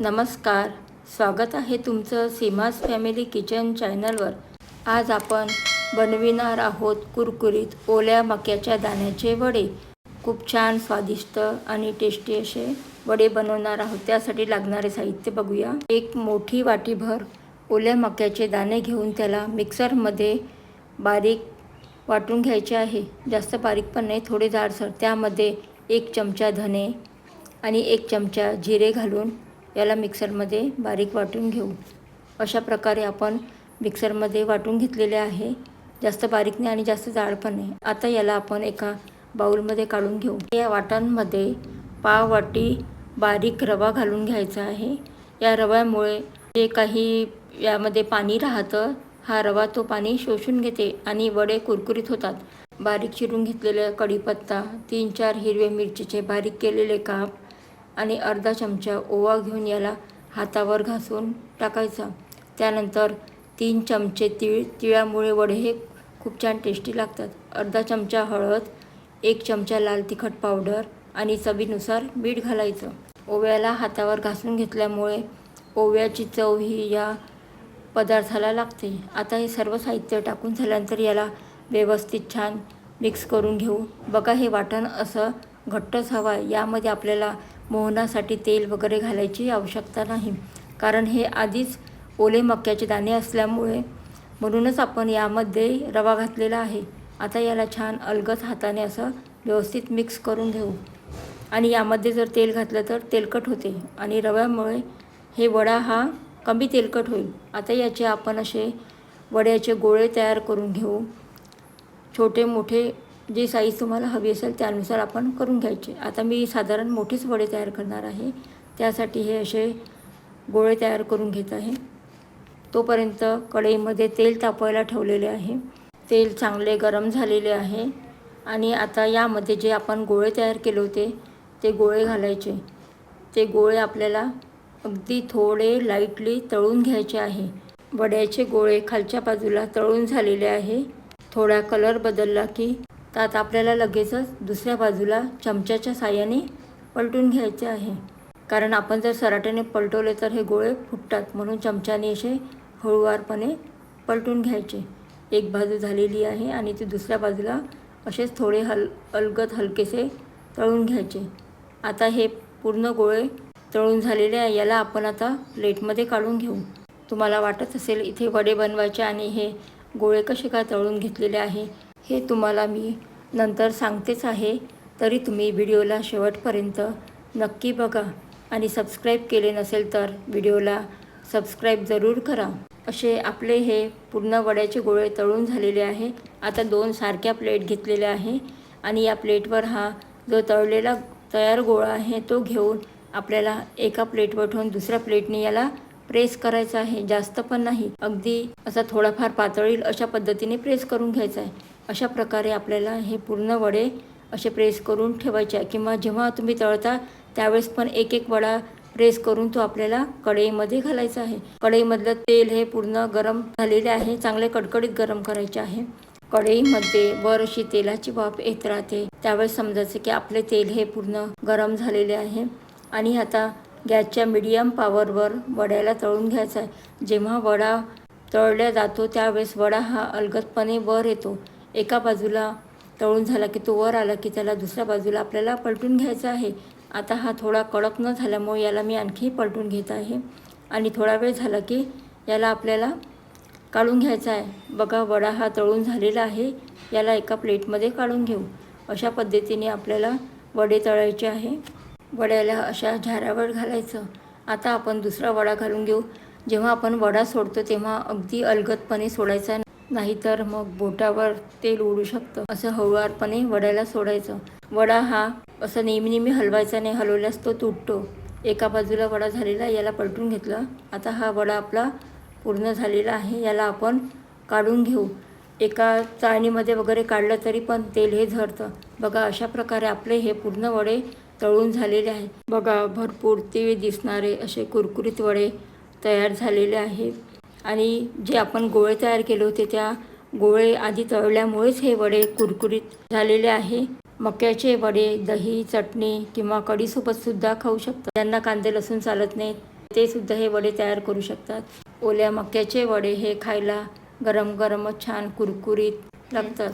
नमस्कार. स्वागत आहे तुमचं सीमास फॅमिली किचन चॅनलवर. आज आपण बनविणार आहोत कुरकुरीत ओल्या मक्याच्या दाण्याचे वडे. खूप छान स्वादिष्ट आणि टेस्टी असे वडे बनवणार आहोत. त्यासाठी लागणारे साहित्य बघूया. एक मोठी वाटीभर ओल्या मक्याचे दाणे घेऊन त्याला मिक्सरमध्ये बारीक वाटून घ्यायचे आहे. जास्त बारीक पण नाही थोडे जाडसर. त्यामध्ये एक चमचा धने आणि एक चमचा जिरे घालून याला मिक्सरमध्ये बारीक वाटून घेऊ. अशा प्रकारे आपण मिक्सरमध्ये वाटून घेतलेले आहे. जास्त बारीक नाही आणि जास्त जाड पण नाही. आता याला आपण एका बाऊलमध्ये काढून घेऊ. या वाटांमध्ये पाव वाटी बारीक रवा घालून घ्यायचा आहे. या रव्यामुळे जे काही यामध्ये पाणी राहतं हा रवा तो पाणी शोषून घेते आणि वडे कुरकुरीत होतात. बारीक चिरून घेतलेले कढीपत्ता तीन चार हिरवे मिरचीचे बारीक केलेले काप आणि अर्धा चमचा ओवा घेऊन याला हातावर घासून टाकायचा. त्यानंतर तीन चमचे तीळ तिळामुळे वडे हे खूप छान टेस्टी लागतात. अर्धा चमचा हळद एक चमचा लाल तिखट पावडर आणि चवीनुसार मीठ घालायचं. ओव्याला हातावर घासून घेतल्यामुळे ओव्याची चव ही या पदार्थाला लागते. आता हे सर्व साहित्य टाकून झाल्यानंतर याला व्यवस्थित छान मिक्स करून घेऊ. बघा हे वाटण असं घट्टच हवं आहे. यामध्ये आपल्याला मोहनासाठी तेल वगैरे घालायची आवश्यकता नाही. कारण हे आधीच ओले मक्याचे दाणे असल्यामुळे म्हणूनच आपण यामध्ये रवा घातलेला आहे. आता याला छान अलगद हाताने असं व्यवस्थित मिक्स करून घेऊ. आणि यामध्ये जर तेल घातलं तर तेलकट होते आणि रव्यामुळे हे वडा हा कमी तेलकट होईल. आता याचे आपण असे वड्याचे गोळे तयार करून घेऊ. छोटे मोठे जे साईज तुम्हाला हवी असेल त्यानुसार आपण करून घ्यायचे. आता मी साधारण मोठेच वडे तयार करणार आहे. त्यासाठी हे असे गोळे तयार करून घेत आहे. तोपर्यंत कढईमध्ये तेल तापवायला ठेवलेले आहे. तेल चांगले गरम झालेले आहे. आणि आता यामध्ये जे आपण गोळे तयार केले होते ते गोळे घालायचे. ते गोळे आपल्याला अगदी थोडे लाईटली तळून घ्यायचे आहे. वड्याचे गोळे खालच्या बाजूला तळून झालेले आहे. थोडा कलर बदलला की तर आता आपल्याला लगेचच दुसऱ्या बाजूला चमच्याच्या साह्याने पलटून घ्यायचे आहे. कारण आपण जर सराट्याने पलटवले तर हे गोळे फुटतात म्हणून चमच्याने असे हळूवारपणे पलटून घ्यायचे. एक बाजू झालेली आहे आणि ती दुसऱ्या बाजूला असेच थोडे हल अलगद हलकेसे तळून घ्यायचे. आता हे पूर्ण गोळे तळून झालेले आहे याला आपण आता प्लेटमध्ये काढून घेऊ. तुम्हाला वाटत असेल इथे वडे बनवायचे आणि हे गोळे कसे काय तळून घेतलेले आहे? हे तुम्हाला मी नंतर सांगतेच आहे. तरी तुम्ही व्हिडिओला शेवटपर्यंत नक्की बघा. आणि सबस्क्राईब केले नसेल तर व्हिडिओला सबस्क्राईब जरूर करा. असे आपले हे पूर्ण वड्याचे गोळे तळून झालेले आहे. आता दोन सारख्या प्लेट घेतलेल्या आहे. आणि या प्लेटवर हा जो तळलेला तयार गोळा आहे तो घेऊन आपल्याला एका प्लेटवर ठेवून दुसऱ्या प्लेटने याला प्रेस करायचा आहे. जास्त पण नाही. अगदी असा थोडाफार पातळील अशा पद्धतीने प्रेस करून घ्यायचा आहे. अशा प्रकारे आपल्याला हे पूर्ण वडे असे प्रेस करून ठेवायचे आहे. किंवा जेव्हा तुम्ही तळता त्यावेळेस पण एक एक वडा प्रेस करून तो आपल्याला कढईमध्ये घालायचा आहे. कढईमधलं तेल हे पूर्ण गरम झालेले आहे. चांगले कडकडीत गरम करायचे आहे. कढईमध्ये वर अशी तेलाची वाफ येत राहते. त्यावेळेस समजायचं की आपले तेल हे पूर्ण गरम झालेले आहे. आणि आता गॅसच्या मीडियम पॉवरवर वड्याला तळून घ्यायचा आहे. जेव्हा वडा तळल्या जातो त्यावेळेस वडा हा अलगदपणे वर येतो. एका बाजूला तळून झाला की तो वर आला की त्याला दुसऱ्या बाजूला आपल्याला पलटून घ्यायचा आहे. आता हा थोडा कडक न झाल्यामुळे याला मी आणखी पलटून घेत आहे. आणि थोडा वेळ झाला की याला आपल्याला काढून घ्यायचा आहे. बघा वडा हा तळून झालेला आहे. याला एका प्लेटमध्ये काढून घेऊ. अशा पद्धतीने आपल्याला वडे तळायचे आहे. वड्याला अशा झाऱ्यावर घालायचं. आता आपण दुसरा वडा घालून घेऊ. जेव्हा आपण वडा सोडतो तेव्हा अगदी अलगदपणे सोडायचा नाहीतर मग बोटावर तेल उडू शकतं. असं हळुवारपणे वड्याला सोडायचं. वडा हा असं नेहमी नेहमी हलवायचा नाही. हलवल्यास तो तुटतो. एका बाजूला वडा झालेला याला पलटून घेतलं. आता हा वडा आपला पूर्ण झालेला आहे याला आपण काढून घेऊ. एका चाळणीमध्ये वगैरे काढलं तरी पण तेल हे झरतं. बघा अशा प्रकारे आपले हे पूर्ण वडे तळून झालेले आहे बघा भरपूर ते दिसणारे असे कुरकुरीत वडे तयार झालेले आहे आणि जे आपण गोळे तयार केले होते त्या गोळे आधी तळल्यामुळेच हे वडे कुरकुरीत झालेले आहे. मक्याचे वडे दही चटणी किंवा कढीसोबत सुद्धा खाऊ शकतात ज्यांना कांदे लसूण चालत नाहीत ते सुद्धा हे वडे तयार करू शकतात. ओल्या मक्याचे वडे हे खायला गरम गरमच छान कुरकुरीत लागतात.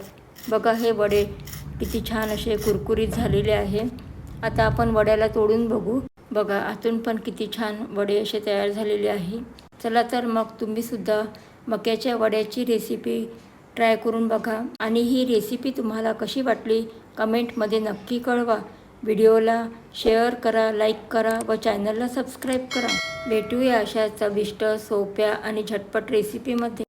बघा हे वडे किती छान असे कुरकुरीत झालेले आहे आता आपण वड्याला तोडून बघू. बघा आतून पण किती छान वडे असे तयार झालेले आहे. चला तर मग तुम्हीसुद्धा मक्याच्या वड्याची रेसिपी ट्राय करून बघा. आणि ही रेसिपी तुम्हाला कशी वाटली कमेंटमध्ये नक्की कळवा. व्हिडिओला शेअर करा लाईक करा व चॅनलला सबस्क्राईब करा. भेटूया अशा चविष्ट सोप्या आणि झटपट रेसिपीमध्ये